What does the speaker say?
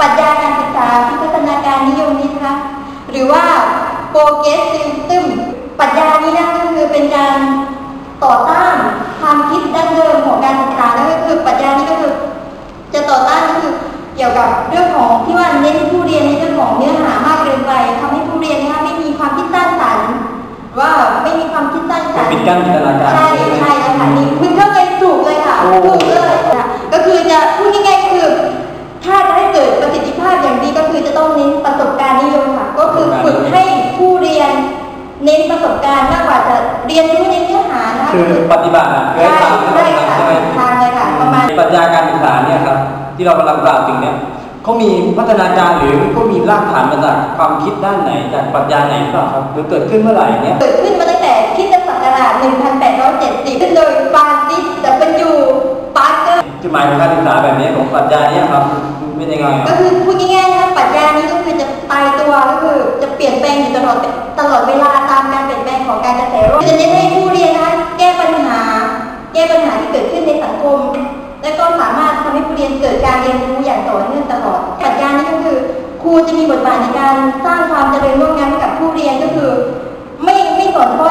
ปัญญาการศึกษาที่พัฒนาการนิยมนี้นะคะหรือว่าโปรเกสซิสตึมปัญญานี้นะก็คือเป็นการต่อต้านความคิดดั้งเดิมของการศึกษานั่นก็คือปัญญานี้ก็คือ จะต่อต้านก็คือเกี่ยวกับเรื่องของที่ว่าเน้นผู้เรียนในเรื่องของเนื้อหามากเกินไป ทำให้ผู้เรียนนี่ยไม่มีความคิดต้านทานว่าไม่มีความคิดต้านทานปิดกั้นจินตนาการใช่ใช่ค่ะนี่คุณเข้าใจถูกเลยค่ะถูกเลยก็คือจะพูดง่าย เน้นประสบการณ์มากกว่าจะเรียนรู้ในเนื้อหานะคะคือปฏิบัติอะคือใช่ให้ทำใช่ให้ค่ะทำใช่ไหมทางเลยค่ะประมาณปรัชญาการศึกษาเนี่ยครับที่เรากำลังกล่าวถึงเนี่ยเขามีพัฒนาการหรือเขามีรากฐานมาจากความคิดด้านไหนจากปรัชญาไหนหรือเปล่าครับหรือเกิดขึ้นเมื่อไหร่เนี่ยเกิดขึ้นมาตั้งแต่คริสตศักราช1870ขึ้นโดยฟรานซิสดับเบิลยูปาร์เกอร์จุดหมายของการศึกษาแบบนี้ของปรัชญาเนี่ยครับเป็นยังไงคก็รับคือพูดง่าย จะเปลี่ยนแปลงอยู่ตลอดตลอดเวลาตามการเปลี่ยนแปลงของการกระแสโลกจะเน้นให้ผู้เรียนนะคะแก้ปัญหา แก้ปัญหาที่เกิดขึ้นในสังคม และก็สามารถทำให้ผู้เรียนเกิดการเรียนรู้อย่างต่อเนื่องตลอดปรัชญานี้ก็คือ ครูจะมีบทบาทในการสร้างความเจริญร่วมกันให้กับผู้เรียนก็คือ ไม่ไม่สอนข้อ